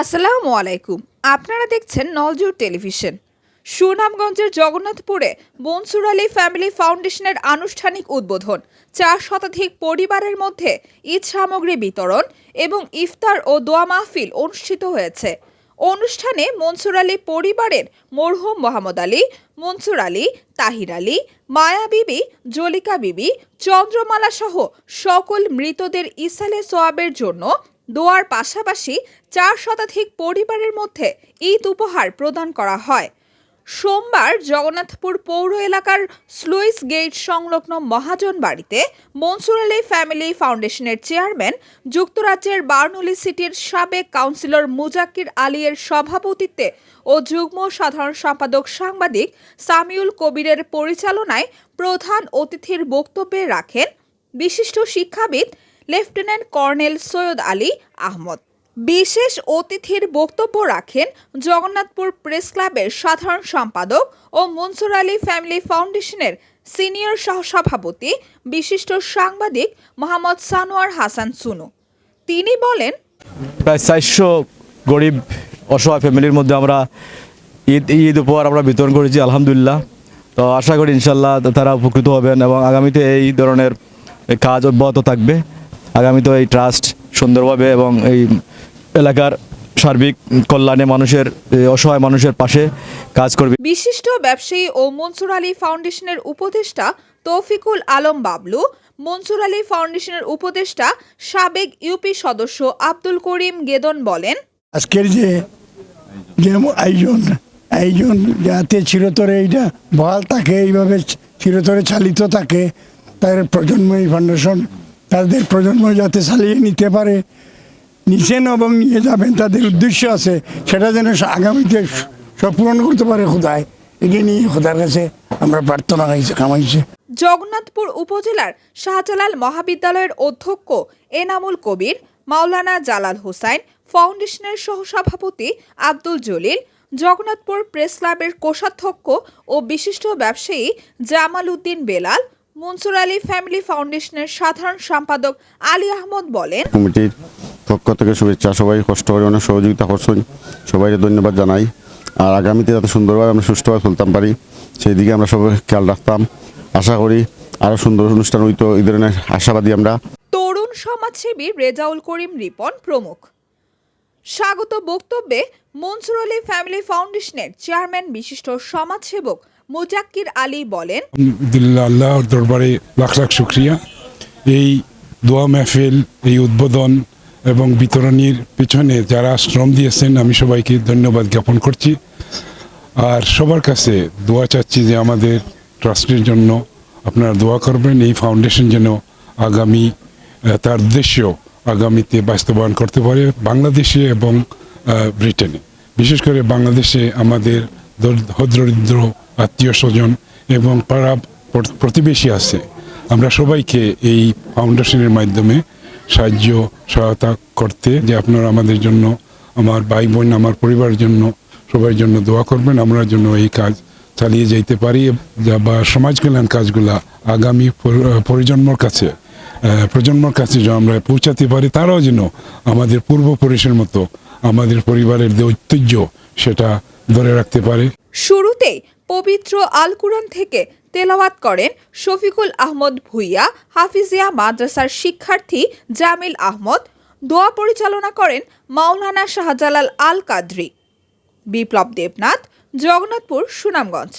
আসসালামু আলাইকুম আপনারা দেখছেন নলজুর টেলিভিশন। সুনামগঞ্জের জগন্নাথপুরে বনসুর আলী ফ্যামিলি ফাউন্ডেশনের আনুষ্ঠানিক উদ্বোধন, চার শতাধিক পরিবারের মধ্যে ঈদ সামগ্রী বিতরণ এবং ইফতার ও দোয়া মাহফিল অনুষ্ঠিত হয়েছে। অনুষ্ঠানে মনসুর আলী পরিবারের মরহুম মোহাম্মদ আলী, মনসুর আলী, তাহির আলী, মায়া বিবি, জলিকা বিবি, চন্দ্রমালা সহ সকল মৃতদের ইসালে সোয়াবের জন্য দোয়ার পাশাপাশি চার শতাধিক পরিবারের মধ্যে ঈদ উপহার প্রদান করা হয়। সোমবার জগন্নাথপুর পৌর এলাকার স্লুইস গেট সংলগ্ন মহাজন বাড়িতে মনসুর আলী ফ্যামিলি ফাউন্ডেশনের চেয়ারম্যান, যুক্তরাজ্যের বার্নুলি সিটির সাবেক কাউন্সিলর মুজাক্কির আলীর সভাপতিত্বে ও যুগ্ম সাধারণ সম্পাদক সাংবাদিক সামিউল কবিরের পরিচালনায় প্রধান অতিথির বক্তব্যে রাখেন বিশিষ্ট শিক্ষাবিদ লেফটেন্যান্ট কর্নেল সৈয়দ আলী আহমদ। বিশেষ অতিথির বক্তব্য রাখেন জগন্নাথপুর প্রেস ক্লাবের সাধারণ সম্পাদক ও মনসুর আলী ফ্যামিলি ফাউন্ডেশনের সিনিয়র সহসভাপতি বিশিষ্ট সাংবাদিক মোহাম্মদ সানোয়ার হাসান সুনু। তিনি বলেন, প্রায় চারশো গরিব, অসহায় ফ্যামিলির মধ্যে আমরা ঈদ ঈদ উপহার আমরা বিতরণ করেছি, আলহামদুলিল্লাহ। তো আশা করি ইনশাল্লাহ তারা উপকৃত হবেন এবং আগামীতে এই ধরনের কাজ অব্যাহত থাকবে। আগামীতে এই ট্রাস্ট সুন্দরভাবে এবং এই এলাকার সার্বিক কল্যাণে মানুষের এই অসহায় মানুষের পাশে কাজ করবে। বিশিষ্ট ব্যবসায়ী ও মনসুর আলী ফাউন্ডেশনের উপদেষ্টা তৌফিকুল আলম বাবলু মনসুর আলী ফাউন্ডেশনের উপদেষ্টা সাবেক ইউপি সদস্য আব্দুল করিম গেদন বলেন আজকের যে যে আয়োজন আয়োজন যাতে চিরতরে এইটা বহাল থাকে এইভাবে চিরতরে চালিত থাকে তার প্রজন্ম এই ফাউন্ডেশন তাদের প্রজন্ম যাতে চালিয়ে নিতে পারে। নিছেন এবং নিয়ে যাবেন, তাদের উদ্দেশ্য আছে। সেটা যেন আগামীতে সব পূরণ করতে পারে খোদায়। এটি নিয়ে খোদার কাছে আমরা প্রার্থনা কামাইছে। জগন্নাথপুর উপজেলার শাহজালাল মহাবিদ্যালয়ের অধ্যক্ষ এনামুল কবির, মাওলানা জালাল হোসাইন, ফাউন্ডেশনের সহসভাপতি আব্দুল জলিল, জগন্নাথপুর প্রেস ক্লাবের কোষাধ্যক্ষ ও বিশিষ্ট ব্যবসায়ী জামাল উদ্দিন বেলাল মনসুর আলী ফ্যামিলি ফাউন্ডেশনের সাধারণ সম্পাদক আলী আহমদ বলেন কমিটির পক্ষ থেকে শুভেচ্ছা সবাই কষ্ট করে অনেক সহযোগিতা করছেন। সবাইকে ধন্যবাদ জানাই। আর আগামীতে যাতে সুন্দরভাবে আমরা সুষ্ঠুভাবে চলতাম পারি সেই দিকে আমরা সবাই খেয়াল রাখতাম। আশা করি আরও সুন্দর অনুষ্ঠান হইতো এই ধরনের আশাবাদী আমরা। তরুণ সমাজসেবী রেজাউল করিম রিপন প্রমুখ। স্বাগত বক্তব্যে মনসুর আলী ফ্যামিলি ফাউন্ডেশনের চেয়ারম্যান বিশিষ্ট সমাজসেবক মুজাক্কির আলী বলেন আল্লাহর দরবারে লাখ লাখ শুক্রিয়া। এই দোয়া মেহফিল, এই উদ্বোধন এবং বিতরণীর পিছনে যারা শ্রম দিয়েছেন, আমি সবাইকে ধন্যবাদ জ্ঞাপন করছি। আর সবার কাছে দোয়া চাচ্ছি যে আমাদের ট্রাস্টের জন্য আপনারা দোয়া করবেন, এই ফাউন্ডেশন যেন আগামী তার উদ্দেশ্য আগামীতে বাস্তবায়ন করতে পারে বাংলাদেশে এবং ব্রিটেনে। বিশেষ করে বাংলাদেশে আমাদের দরিদ্র আত্মীয় স্বজন এবং পাড়া প্রতিবেশী আছে। আমরা সবাইকে এই ফাউন্ডেশনের মাধ্যমে সাহায্য, সহায়তা করতে যে আপনারা আমাদের জন্য, আমার ভাই বোন আমার পরিবারের জন্য সবার জন্য দোয়া করবেন। আমরা জন্য এই কাজ চালিয়ে যেতে পারি বা সমাজ কল্যাণ কাজগুলা আগামী প্রজন্মর কাছে প্রজন্মর কাছে যেন আমরা পৌঁছাতে পারি, তারাও যেন আমাদের পূর্বপুরুষের মতো আমাদের পরিবারের যে ঐতিহ্য, সেটা ধরে রাখতে পারে। শুরুতেই পবিত্র আল কুরআন থেকে তেলাওয়াত করেন শফিকুল আহমদ ভুইয়া, হাফিজিয়া মাদ্রাসার শিক্ষার্থী জামিল আহমদ। দোয়া পরিচালনা করেন মাওলানা শাহজালাল আল কাদ্রি বিপ্লব দেবনাথ, জগন্নাথপুর, সুনামগঞ্জ।